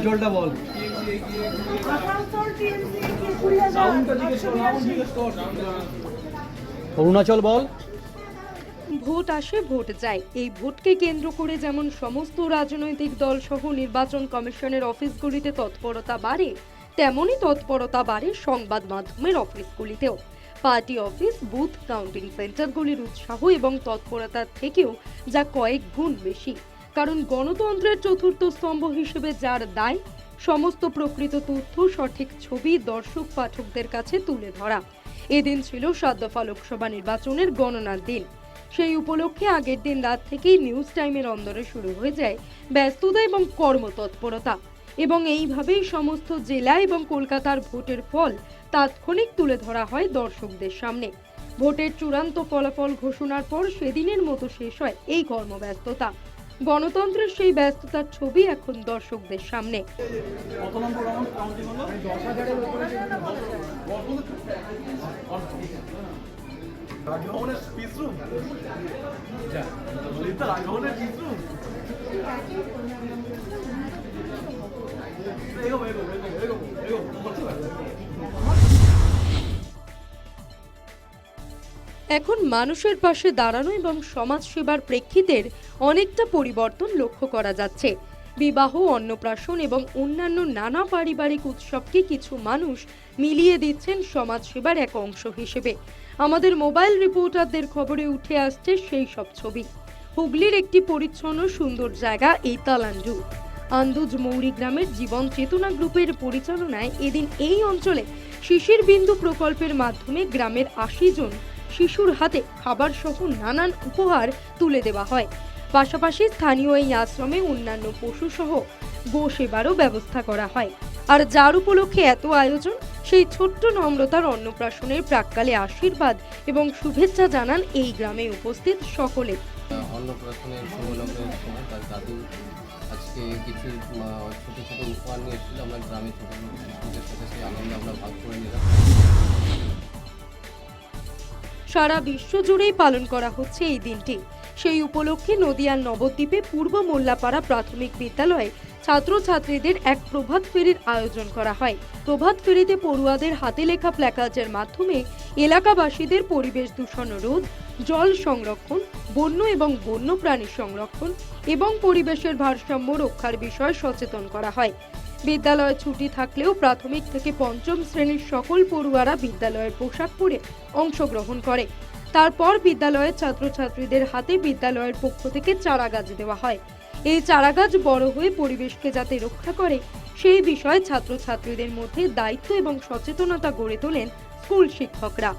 অরুণাচলটা বল। অরুণাচল বল। ভোট আসে, ভোট যায়। এই ভোটকে কেন্দ্র করে যেমন সমস্ত রাজনৈতিক দল সহ নির্বাচন কমিশনের অফিসগুলিতে তৎপরতা বাড়ে, তেমনই তৎপরতা বাড়ে সংবাদ মাধ্যমের অফিসগুলিতেও। পার্টি অফিস, বুথ কাউন্টিং সেন্টারগুলির উৎসাহ এবং তৎপরতার থেকেও যা কয়েক গুণ বেশি। কারণ গণতন্ত্রের চতুর্থ স্তম্ভ হিসেবে যার দায়, সমস্ত প্রকৃত তথ্য, সঠিক ছবি, দর্শক, পাঠকদের কাছে তুলে ধরা। এদিন ছিল সাত দফা লোকসভা নির্বাচনের গণনার দিন। সেই উপলক্ষে আগের দিন রাত থেকেই নিউজ টাইমের অন্দরে শুরু হয়ে যায় ব্যস্ততা এবং কর্মতৎপরতা। এবং এইভাবেই সমস্ত জেলা এবং কলকাতার ভোটের ফল তাৎক্ষণিক তুলে ধরা হয় দর্শকদের সামনে। ভোটের চূড়ান্ত ফলাফল ঘোষণার পর সেদিনের মতো শেষ হয় এই কর্মব্যস্ততা। গণতন্ত্রের সেই ব্যস্ততার ছবি এখন দর্শকদের সামনে। এখন মানুষের পাশে দাঁড়ানো এবং সমাজ সেবার প্রেক্ষিতের অনেকটা পরিবর্তন লক্ষ্য করা যাচ্ছে। বিবাহ, অন্নপ্রাশন এবং অন্যান্য নানা পারিবারিক উৎসবকে কিছু মানুষ মিলিয়ে দিচ্ছেন সমাজ সেবার এক অংশ হিসেবে। আমাদের মোবাইল রিপোর্টারদের খবরে উঠে আসছে সেই সব ছবি। হুগলির একটি পরিচ্ছন্ন সুন্দর জায়গা এই তালান্ডু আন্দুজ মৌরি গ্রামের জীবন চেতনা গ্রুপের পরিচালনায় এদিন এই অঞ্চলে শিশির বিন্দু প্রকল্পের মাধ্যমে গ্রামের আশি জন শিশুর হাতে খাবার সহ নানান উপহার তুলে দেওয়া হয়। পাশাপাশি স্থানীয় এই আশ্রমে অন্যান্য পশু সহ গো সেবারও ব্যবস্থা করা হয়। আর যার উপলক্ষে এত আয়োজন, সেই ছোট্ট নম্রতার অন্নপ্রাশনের প্রাককালে আশীর্বাদ এবং শুভেচ্ছা জানান এই গ্রামে উপস্থিত সকলে। অন্নপ্রাশনের সময় তার দাদু আজকে কিছু উপহার নিয়ে এসেছিল। আমরা গ্রামে শিশুদের সাথে সেই আনন্দে আমরা ভাগ করে নিলাম। সারা বিশ্ব জুড়েই পালন করা হচ্ছে এই দিনটি। সেই উপলক্ষে নদিয়ার নবদ্বীপে পূর্ব মোল্লাপাড়া প্রাথমিক বিদ্যালয়ে ছাত্রছাত্রীদের এক প্রভাত ফেরির আয়োজন করা হয়। প্রভাত ফেরিতে পড়ুয়াদের হাতে লেখা প্ল্যাকার্ডের মাধ্যমে এলাকাবাসীদের পরিবেশ দূষণ রোধ, জল সংরক্ষণ, বন্য এবং বন্যপ্রাণী সংরক্ষণ এবং পরিবেশের ভারসাম্য রক্ষার বিষয়ে সচেতন করা হয়। বিদ্যালয়ে ছুটি থাকলেও প্রাথমিক থেকে পঞ্চম শ্রেণির সকল পড়ুয়ারা বিদ্যালয়ের পোশাক পরে অংশগ্রহণ করে। তারপর বিদ্যালয়ের ছাত্রছাত্রীদের হাতে বিদ্যালয়ের পক্ষ থেকে চারা গাছ দেওয়া হয়। এই চারা গাছ বড় হয়ে পরিবেশকে যাতে রক্ষা করে, সেই বিষয়ে ছাত্রছাত্রীদের মধ্যে দায়িত্ব এবং সচেতনতা গড়ে তোলেন স্কুল শিক্ষকরা।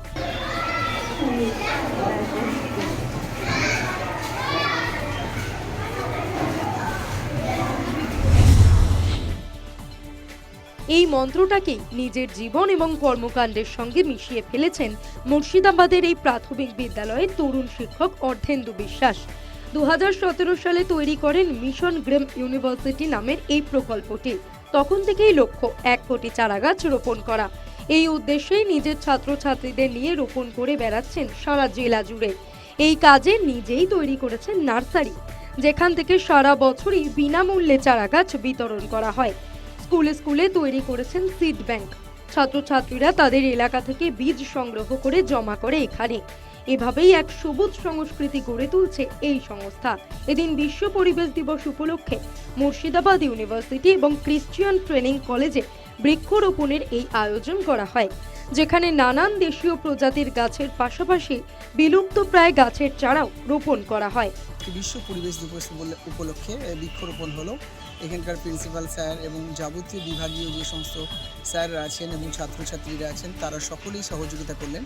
এই মন্ত্রটাকেই নিজের জীবন এবং কর্মকাণ্ডের সঙ্গে মিশিয়ে ফেলেছেন মুর্শিদাবাদের এই প্রাথমিক বিদ্যালয়ের তরুণ শিক্ষক অর্ধেন্দু বিশ্বাস। দু হাজার সতেরো সালে তৈরি করেন মিশন গ্রেম ইউনিভার্সিটি নামের এই প্রকল্পটি। তখন থেকেই লক্ষ্য এক কোটি চারাগাছ রোপণ করা। এই উদ্দেশ্যেই নিজের ছাত্রছাত্রীদের নিয়ে রোপণ করে বেড়াচ্ছেন সারা জেলা জুড়ে। এই কাজে নিজেই তৈরি করেছেন নার্সারি, যেখান থেকে সারা বছরই বিনামূল্যে চারাগাছ বিতরণ করা হয়। স্কুলে স্কুলে তৈরি করেছেন সিড ব্যাংক ছাত্রছাত্রীরা তাদের এলাকা থেকে বীজ সংগ্রহ করে জমা করে এখানে। এভাবেই এক সবুজ সংস্কৃতি গড়ে তুলছে এই সংস্থা। এদিন বিশ্ব পরিবেশ দিবস উপলক্ষে মুর্শিদাবাদ ইউনিভার্সিটি এবং ক্রিশ্চিয়ান ট্রেনিং কলেজে বৃক্ষরোপণের এই আয়োজন করা হয়, যেখানে নানান দেশীয় প্রজাতির গাছের পাশাপাশি বিলুপ্ত প্রায় গাছের চারাও রোপণ করা হয়। বিশ্ব পরিবেশ দিবস উপলক্ষে বৃক্ষরোপণ হলো। এখানকার প্রিন্সিপাল স্যার এবং যাবতীয় বিভাগীয় যে সমস্ত স্যাররা আছেন এবং ছাত্রছাত্রীরা আছেন, তারা সকলেই সহযোগিতা করলেন।